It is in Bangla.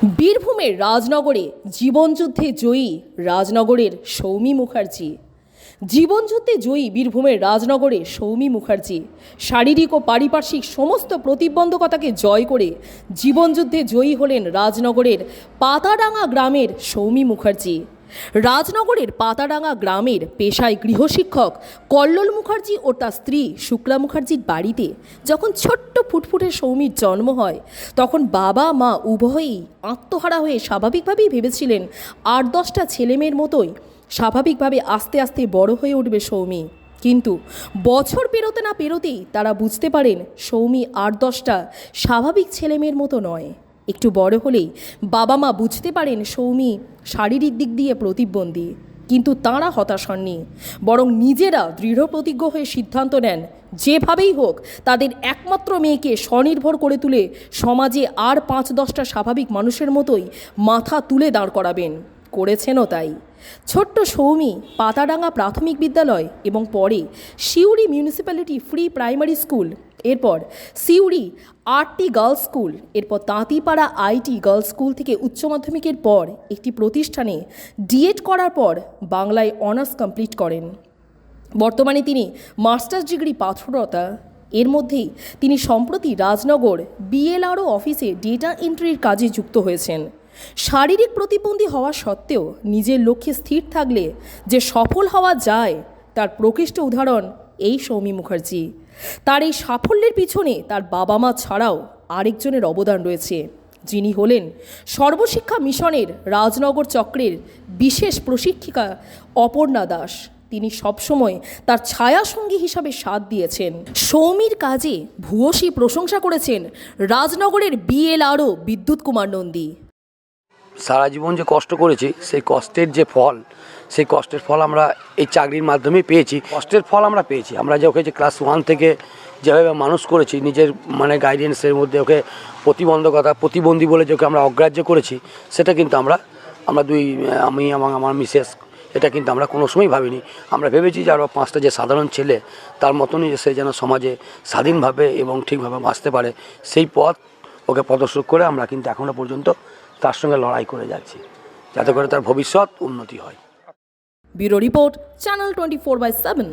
বীরভূমের রাজনগরে জীবনযুদ্ধে জয়ী রাজনগরের সৌমি মুখার্জি। জীবনযুদ্ধে জয়ী বীরভূমের রাজনগরে সৌমি মুখার্জি। শারীরিক ও পারিপার্শ্বিক সমস্ত প্রতিবন্ধকতাকে জয় করে জীবনযুদ্ধে জয়ী হলেন রাজনগরের পাতাডাঙ্গা গ্রামের সৌমি মুখার্জি। রাজনগরের পাতাডাঙ্গা গ্রামের পেশায় গৃহশিক্ষক কল্লোল মুখার্জি ও তার স্ত্রী শুক্লা মুখার্জির বাড়িতে যখন ছোট্ট ফুটফুটে সৌমির জন্ম হয়, তখন বাবা, মা উভয়েই আত্মহারা হয়ে স্বাভাবিকভাবেই ভেবেছিলেন আট দশটা ছেলেমেয়ের মতোই স্বাভাবিকভাবে আস্তে আস্তে বড় হয়ে উঠবে সৌমি। কিন্তু বছর পেরোতে না পেরোতেই তারা বুঝতে পারেন সৌমি আট দশটা স্বাভাবিক ছেলেমেয়ের মতো নয়। একটু বড় হলেই বাবা মা বুঝতে পারেন সৌমি শারীরিক দিক দিয়ে প্রতিবন্ধী কিন্তু তাঁরা হতাশ হননি। বরং নিজেরা দৃঢ় প্রতিজ্ঞ হয়ে সিদ্ধান্ত নেন, যেভাবেই হোক তাদের একমাত্র মেয়েকে স্বনির্ভর করে তুলে সমাজে আর পাঁচ দশটা স্বাভাবিক মানুষের মতোই মাথা তুলে দাঁড় করাবেন। করেছেনও তাই। ছোট্ট সৌমি পাতাডাঙ্গা প্রাথমিক বিদ্যালয় এবং পরে Suri municipality free primary school, এরপর সিউড়ি আরটি গার্লস স্কুল, এরপর তাঁতিপাড়া আইটি গার্লস স্কুল থেকে উচ্চ মাধ্যমিকের পর একটি প্রতিষ্ঠানে ডিএড করার পর বাংলায় অনার্স কমপ্লিট করেন। বর্তমানে তিনি মাস্টার্স ডিগ্রি পাথরতা, এর মধ্যেই তিনি সম্প্রতি রাজনগর বিএলআরও অফিসে ডেটা এন্ট্রির কাজে যুক্ত হয়েছেন। শারীরিক প্রতিবন্ধী হওয়া সত্ত্বেও নিজের লক্ষ্যে স্থির থাকলে যে সফল হওয়া যায়, তার প্রকৃষ্ট উদাহরণ এই সৌমি মুখার্জি। তার এই সাফল্যের পিছনে তার বাবা মা ছাড়াও আরেকজনের অবদান রয়েছে, যিনি হলেন সর্বশিক্ষা মিশনের রাজনগর চক্রের বিশেষ প্রশিক্ষিকা অপর্ণা দাস। তিনি সবসময় তার ছায়াসঙ্গী হিসাবে সাথ দিয়েছেন। সৌমির কাজে ভূয়সী প্রশংসা করেছেন রাজনগরের বিএলআরও বিদ্যুৎ কুমার নন্দী। সারা জীবন যে কষ্ট করেছি, সেই কষ্টের যে ফল, সেই কষ্টের ফল আমরা এই চাকরির মাধ্যমেই পেয়েছি। কষ্টের ফল আমরা পেয়েছি। আমরা যে ওকে যে ক্লাস ওয়ান থেকে যেভাবে মানুষ করেছি, নিজের মানে গাইডেন্সের মধ্যে ওকে প্রতিবন্ধকতা, প্রতিবন্ধী বলে যে ওকে আমরা অগ্রাহ্য করেছি, সেটা কিন্তু আমরা আমরা দুই, আমি এবং আমার মিসেস, এটা কিন্তু আমরা কোনো সময় ভাবিনি। আমরা ভেবেছি যে আরও পাঁচটা যে সাধারণ ছেলে, তার মতনই সে যেন সমাজে স্বাধীনভাবে এবং ঠিকভাবে বাঁচতে পারে, সেই পথ ওকে প্রদর্শক করে আমরা কিন্তু এখনও পর্যন্ত তার সঙ্গে লড়াই করে যাচ্ছি, যাতে করে তার ভবিষ্যৎ উন্নতি হয়। Bureau report, channel twenty four by seven.